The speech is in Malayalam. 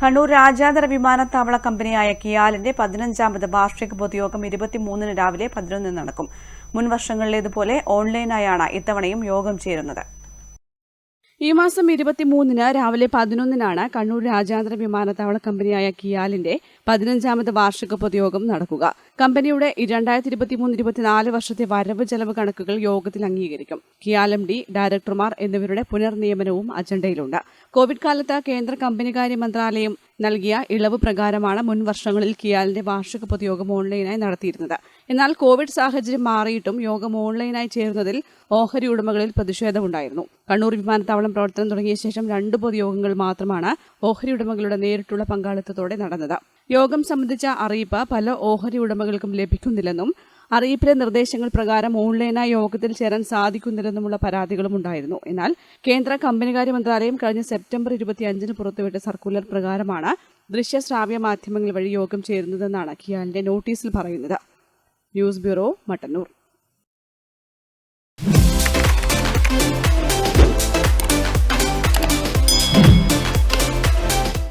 കണ്ണൂർ രാജ്യാന്തര വിമാനത്താവള കമ്പനിയായ കിയാലിന്റെ പതിനഞ്ചാമത് വാർഷിക പൊതുയോഗം ഇരുപത്തിമൂന്നിന് രാവിലെ പതിനൊന്നിന് നടക്കും. മുൻ വർഷങ്ങളിലേതുപോലെ ഓൺലൈനായാണ് ഇത്തവണയും യോഗം ചേരുന്നത്. ഈ മാസം ഇരുപത്തിമൂന്നിന് രാവിലെ പതിനൊന്നിനാണ് കണ്ണൂർ രാജ്യാന്തര വിമാനത്താവള കമ്പനിയായ കിയാലിന്റെ പതിനഞ്ചാമത് വാർഷിക പൊതുയോഗം നടക്കുക. കമ്പനിയുടെ രണ്ടായിരത്തി ഇരുപത്തിമൂന്ന് ഇരുപത്തിനാല് വർഷത്തെ വരവ് ചെലവ് കണക്കുകൾ യോഗത്തിൽ അംഗീകരിക്കും. കിയാൽ എം ഡി ഡയറക്ടർമാർ എന്നിവരുടെ പുനർനിയമനവും അജണ്ടയിലുണ്ട്. കോവിഡ് കാലത്ത് കേന്ദ്ര കമ്പനികാര്യ മന്ത്രാലയം നൽകിയ ഇളവ് പ്രകാരമാണ് മുൻ വർഷങ്ങളിൽ കിയാലിന്റെ വാർഷിക പൊതുയോഗം ഓൺലൈനായി നടത്തിയിരുന്നത്. എന്നാൽ കോവിഡ് സാഹചര്യം മാറിയിട്ടും യോഗം ഓൺലൈനായി ചേരുന്നതിൽ ഓഹരി ഉടമകളിൽ പ്രതിഷേധമുണ്ടായിരുന്നു. കണ്ണൂർ വിമാനത്താവളം പ്രവർത്തനം തുടങ്ങിയ ശേഷം രണ്ട് പൊതുയോഗങ്ങൾ മാത്രമാണ് ഓഹരി ഉടമകളുടെ നേരിട്ടുള്ള പങ്കാളിത്തത്തോടെ നടന്നത്. യോഗം സംബന്ധിച്ച അറിയിപ്പ് പല ഓഹരി ഉടമകൾക്കും ലഭിക്കുന്നില്ലെന്നും അറിയിപ്പിലെ നിർദ്ദേശങ്ങൾ പ്രകാരം ഓൺലൈനായി യോഗത്തിൽ ചേരാൻ സാധിക്കുന്നില്ലെന്നുമുള്ള പരാതികളും ഉണ്ടായിരുന്നു. എന്നാൽ കേന്ദ്ര കമ്പനികാര്യ മന്ത്രാലയം കഴിഞ്ഞ സെപ്റ്റംബർ ഇരുപത്തിയഞ്ചിന് പുറത്തുവിട്ട സർക്കുലർ പ്രകാരമാണ് ദൃശ്യ ശ്രാവ്യ മാധ്യമങ്ങൾ വഴി യോഗം ചേരുന്നതെന്നാണ് കിയാലിന്റെ നോട്ടീസിൽ പറയുന്നത്. News bureau Mattannur.